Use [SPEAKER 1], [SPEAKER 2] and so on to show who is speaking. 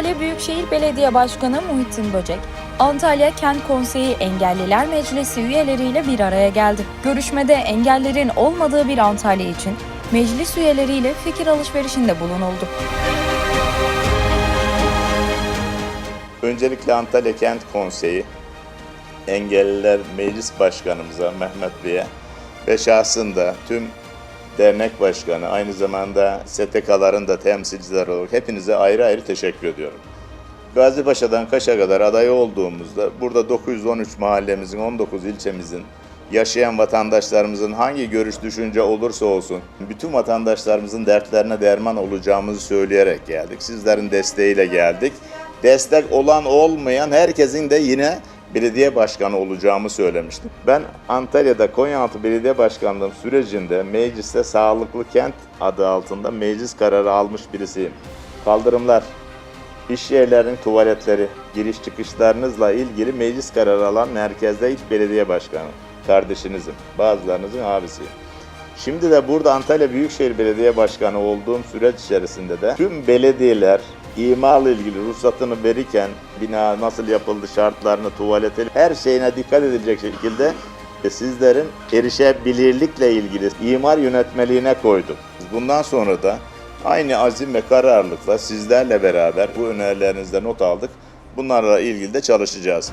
[SPEAKER 1] Antalya Büyükşehir Belediye Başkanı Muhittin Böcek, Antalya Kent Konseyi Engelliler Meclisi üyeleriyle bir araya geldi. Görüşmede engellerin olmadığı bir Antalya için meclis üyeleriyle fikir alışverişinde bulunuldu.
[SPEAKER 2] Öncelikle Antalya Kent Konseyi Engelliler Meclis Başkanımıza Mehmet Bey'e ve şahsında tüm dernek başkanı aynı zamanda STK'ların da temsilcileri olarak hepinize ayrı ayrı teşekkür ediyorum. Gazipaşa'dan Kaş'a kadar aday olduğumuzda burada 913 mahallemizin 19 ilçemizin yaşayan vatandaşlarımızın hangi görüş düşünce olursa olsun bütün vatandaşlarımızın dertlerine derman olacağımızı söyleyerek geldik. Sizlerin desteğiyle geldik. Destek olan olmayan herkesin de yine belediye başkanı olacağımı söylemiştim. Ben Antalya'da Konyaaltı Belediye Başkanlığım sürecinde mecliste sağlıklı kent adı altında meclis kararı almış birisiyim. Kaldırımlar, İş yerlerinin tuvaletleri, giriş çıkışlarınızla ilgili meclis kararı alan merkezde ilk belediye başkanı. Kardeşinizim, bazılarınızın abisiyim. Şimdi de burada Antalya Büyükşehir Belediye Başkanı olduğum süreç içerisinde de tüm belediyeler imarla ilgili ruhsatını verirken bina nasıl yapıldı, şartlarını, tuvaleti, her şeyine dikkat edilecek şekilde ve sizlerin erişebilirlikle ilgili imar yönetmeliğine koydum. Bundan sonra da aynı azim ve kararlılıkla sizlerle beraber bu önerilerinizde not aldık. Bunlarla ilgili de çalışacağız.